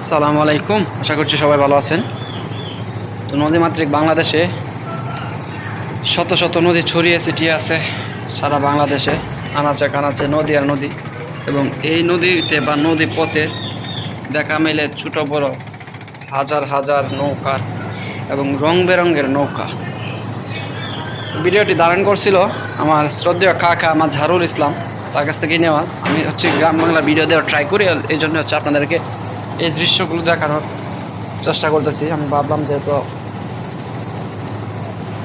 সালাম আলাইকুম। আশা করছি সবাই ভালো আছেন। তো নদীমাতৃক বাংলাদেশে শত শত নদী ছড়িয়ে ছিটিয়ে আছে সারা বাংলাদেশে। আনাচে কানাচে নদী আর নদী। এবং এই নদীতে বা নদী পথে দেখা মেলে ছোট বড় হাজার হাজার নৌকা এবং রং বেরঙের নৌকা। ভিডিওটি ধারণ করছিল আমার শ্রদ্ধেয় কাকা আমার ঝারুল ইসলাম। তার কাছ থেকে নেওয়া। আমি হচ্ছে গ্রাম বাংলা ভিডিও দেওয়ার ট্রাই করি। এই জন্য হচ্ছে আপনাদেরকে এই দৃশ্যগুলো দেখানোর চেষ্টা করতেছি। আমি ভাবলাম যেহেতু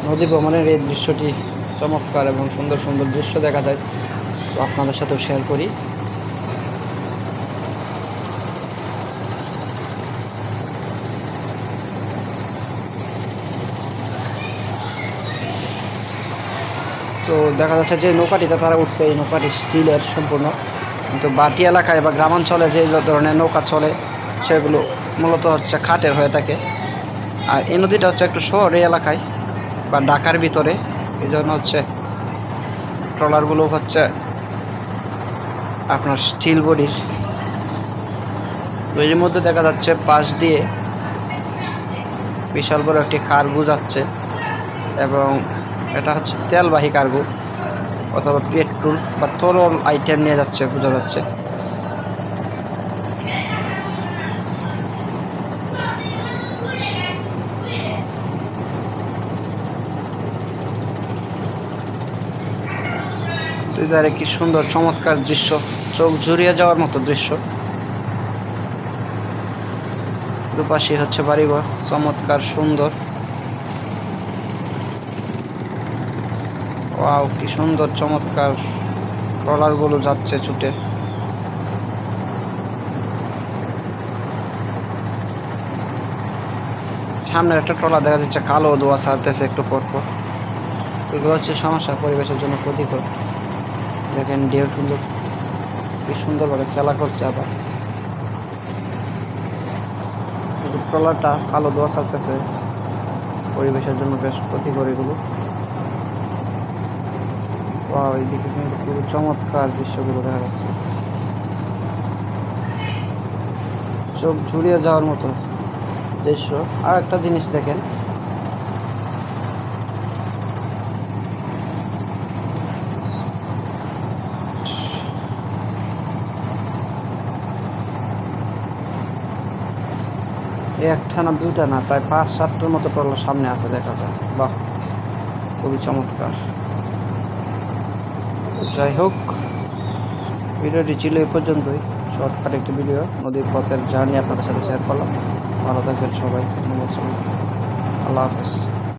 নদী ভ্রমণের এই দৃশ্যটি চমৎকার এবং সুন্দর সুন্দর দৃশ্য দেখা যায়, তো আপনাদের সাথেও শেয়ার করি। তো দেখা যাচ্ছে যে নৌকাটিতে তারা উঠছে, এই নৌকাটি স্টিলের সম্পূর্ণ। কিন্তু বাটি এলাকায় বা গ্রামাঞ্চলে যে ধরনের নৌকা চলে সেগুলো মূলত হচ্ছে খাটের হয়ে থাকে। আর এই নদীটা হচ্ছে একটু শহরে এলাকায় বা ঢাকার ভিতরে। এই জন্য হচ্ছে ট্রলারগুলো হচ্ছে আপনার স্টিল বডির। এর মধ্যে দেখা যাচ্ছে পাশ দিয়ে বিশাল বড় একটি কার্গো যাচ্ছে এবং এটা হচ্ছে তেলবাহী কার্গো অথবা পেট্রোল বা তরল আইটেম নিয়ে যাচ্ছে, বোঝা যাচ্ছে। দুই ধারে কি সুন্দর, চমৎকার দৃশ্য। চোখ জুড়িয়ে যাওয়ার মতো দৃশ্য। দুপাশে হচ্ছে বাড়িঘর, চমৎকার সুন্দর। ওয়াও, কি সুন্দর, চমৎকার। ট্রলারগুলো যাচ্ছে ছুটে। সামনে একটা ট্রলার দেখা যাচ্ছে, কালো দোয়া ছাড়তেছে একটু পর পর এগুলো হচ্ছে সমস্যা পরিবেশের জন্য ক্ষতিকর। দেখেন ঢেউ সুন্দর কি সুন্দরভাবে খেলা করছে আবার। ট্রলারটা কালো দোয়া ছাড়তেছে, পরিবেশের জন্য বেশ ক্ষতিকর এগুলো। এইদিকে কিন্তু পুরো চমৎকার দৃশ্যগুলো দেখা যাচ্ছে। চোখ ঝুড়িয়ে যাওয়ার মতো দৃশ্য। আর একটা জিনিস দেখেন একটা না দুইটা না, প্রায় পাঁচ, সাতটার মতো পড়ল সামনে আছে, দেখা যায় বাহ, খুবই চমৎকার। যাই হোক, ভিডিওটি ছিল এই পর্যন্তই। শর্টকাট একটি ভিডিও, নদীর পথের জার্নি আপনাদের সাথে শেয়ার করলাম। ভালো থাকবেন সবাই নমস্কার আল্লাহ হাফেজ।